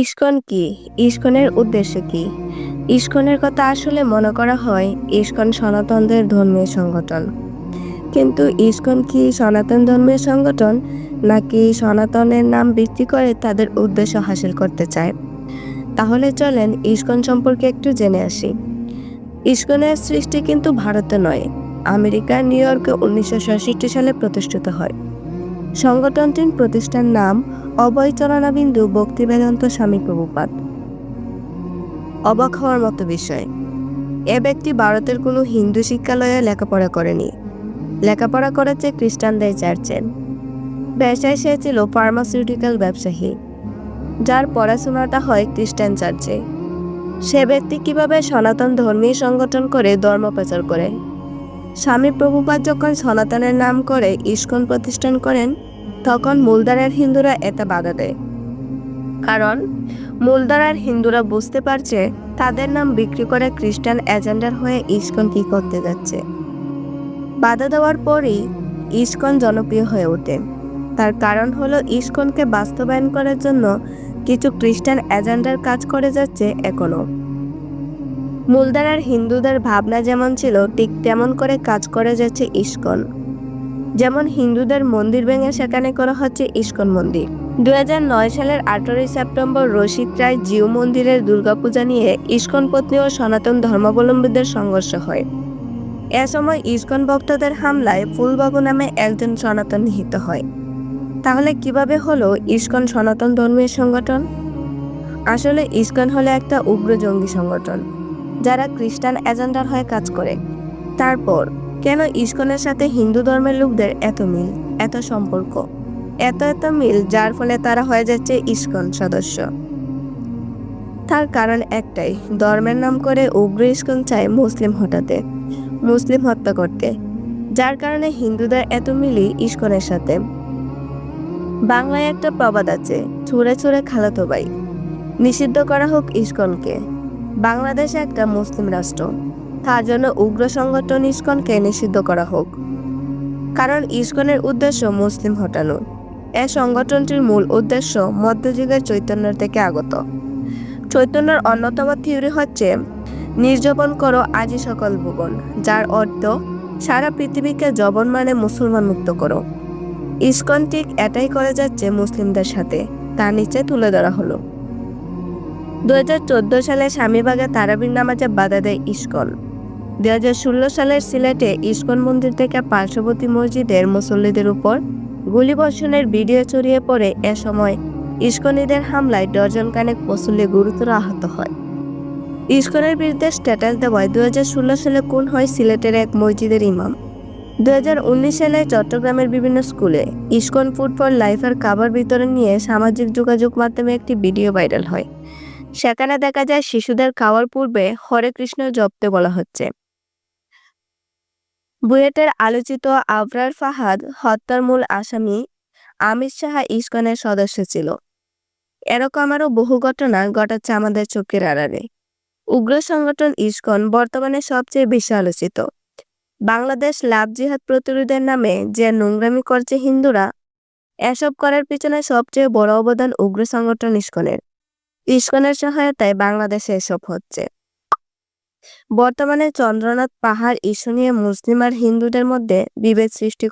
ISKCON কি? ইস্কনের উদ্দেশ্য কি? ইস্কনের কথা আসলে মনে করা হয় ইস্কন সনাতনদের ধর্মীয় সংগঠন। কিন্তু ইস্কন কি সনাতন ধর্মীয় সংগঠন, নাকি সনাতনের নাম ভিত্তি করে তাদের উদ্দেশ্য হাসিল করতে চায়? তাহলে চলেন ইস্কন সম্পর্কে একটু জেনে আসি। ইস্কনের সৃষ্টি কিন্তু ভারতে নয় আমেরিকার নিউ ইয়র্কে উনিশশো সালে প্রতিষ্ঠিত হয়। সংগঠনটির প্রতিষ্ঠার নাম অভয় চরণাবিন্দু ভক্তি বেদান্ত স্বামী প্রভুপাত অবাক হওয়ার মতো বিষয়। এ ব্যক্তি ভারতের কোনো হিন্দু শিক্ষালয়ে লেখাপড়া করেনি। লেখাপড়া করেছে খ্রিস্টানদের চার্চে। পেশায় সে ছিল ফার্মাসিউটিক্যাল ব্যবসায়ী, যার পড়াশোনাটা হয় খ্রিস্টান চার্চে। সে ব্যক্তি কীভাবে সনাতন ধর্মীয় সংগঠন করে ধর্ম প্রচার করে? স্বামী প্রভুপাত যখন সনাতনের নাম করে ইস্কন প্রতিষ্ঠান করেন তখন মূলধারার হিন্দুরা এতে বাধা দেয়। কারণ মূলধারার হিন্দুরা বুঝতে পারছে তাদের নাম বিক্রি করে খ্রিস্টান এজেন্ডার হয়ে ইস্কন কি করতে যাচ্ছে। বাধা দেওয়ার পরই ইস্কন জনপ্রিয় হয়ে ওঠে। তার কারণ হলো ইস্কনকে বাস্তবায়ন করার জন্য কিছু খ্রিস্টান এজেন্ডার কাজ করে যাচ্ছে এখনও মূলধারার হিন্দুদের ভাবনা যেমন ছিল, ঠিক তেমন করে কাজ করে যাচ্ছে ইস্কন। যেমন হিন্দুদের মন্দির ভেঙে সেখানে করা হচ্ছে ইস্কন মন্দির। দু হাজার নয় সালের আঠারোই সেপ্টেম্বর রশিদ রায় জিউ মন্দিরের দুর্গাপূজা নিয়ে ইস্কন পত্নী ও সনাতন ধর্মাবলম্বীদের সংঘর্ষ হয়। এ সময় ইস্কন ভক্তদের হামলায় ফুলবাবু নামে একজন সনাতন নিহিত হয়। তাহলে কীভাবে হলো ইস্কন সনাতন ধর্মীয় সংগঠন? আসলে ইস্কন হলো একটা উগ্র জঙ্গি সংগঠন, যারা খ্রিস্টান এজেন্ডার হয়ে কাজ করে। তারপর কেন ইস্কনের সাথে হিন্দু ধর্মের লোকদের এত মিল, এত সম্পর্ক? এত এত মিল, যার ফলে তারা হয়ে যাচ্ছে ইস্কন সদস্য। তার কারণ একটাই, ধর্মের নাম করে উগ্র ইস্কন চায় মুসলিম হটাতে মুসলিম হত্যা করতে। যার কারণে হিন্দুদের এত মিলি ইস্কনের সাথে। বাংলায় একটা প্রবাদ আছে, ছুঁড়ে ছুঁড়ে খালাতো ভাই। নিষিদ্ধ করা হোক ইস্কনকে। বাংলাদেশ একটা মুসলিম রাষ্ট্র। তার জন্য উগ্র সংগঠন ইস্কনকে নিষিদ্ধ করা হোক। কারণ ইস্কনের উদ্দেশ্য মুসলিম হটানো এ সংগঠনটির মূল উদ্দেশ্য মধ্যযুগের চৈতন্যের থেকে আগত। চৈতন্যের অন্যতম থিওরি হচ্ছে নির্যাপন করো আজি সকল ভুবন, যার অর্থ সারা পৃথিবীকে জবন মানে মুসলমান মুক্ত করো। ইস্কন ঠিক এটাই করে যাচ্ছে মুসলিমদের সাথে তার নিচে তুলে ধরা হলো। দু হাজার চোদ্দ সালে স্বামীবাগে তারাবির নামাজে বাধা দেয় ইস্কন। দুই হাজার ষোলো সালের সিলেটে ইস্কন মন্দির থেকে পার্শ্ববর্তী মসজিদের মুসল্লিদের উপর গুলিবর্ষণের ভিডিও ছড়িয়ে পড়ে এ সময় ইস্কনিদের হামলায় ডজন কানেক মুসল্লি গুরুতর আহত হয়। ইস্কনের বিরুদ্ধে স্ট্যাটাস দেওয়ায় দু হাজার ষোলো সালে খুন হয় সিলেটের এক মসজিদের ইমাম। দুই হাজার উনিশ সালে চট্টগ্রামের বিভিন্ন স্কুলে ইস্কন ফুটবল লাইফের খাবার বিতরণ নিয়ে সামাজিক যোগাযোগ মাধ্যমে একটি ভিডিও ভাইরাল হয়। সেখানে দেখা যায় শিশুদের খাওয়ার পূর্বে হরে কৃষ্ণ জপতে বলা হচ্ছে। বুয়েটের আলোচিত আবরার ফাহাদ হত্যার মূল আসামি আমির সাহা ইস্কনের সদস্য ছিল। এরকম আরও বহু ঘটনা ঘটাচ্ছে আমাদের চোখের আড়ালে। উগ্র সংগঠন ইস্কন বর্তমানে সবচেয়ে বেশি আলোচিত। বাংলাদেশ লাভ জিহাদ প্রতিরোধের নামে যে নোংরামি করছে হিন্দুরা, এসব করার পিছনে সবচেয়ে বড় অবদান উগ্র সংগঠন ইস্কনের। ইস্কনের সহায়তায় বাংলাদেশে এসব হচ্ছে। বর্তমানে চন্দ্রনাথ পাহাড় ইস্যু নিয়ে মুসলিম আর হিন্দুদের মধ্যে বিভেদ সৃষ্টি করে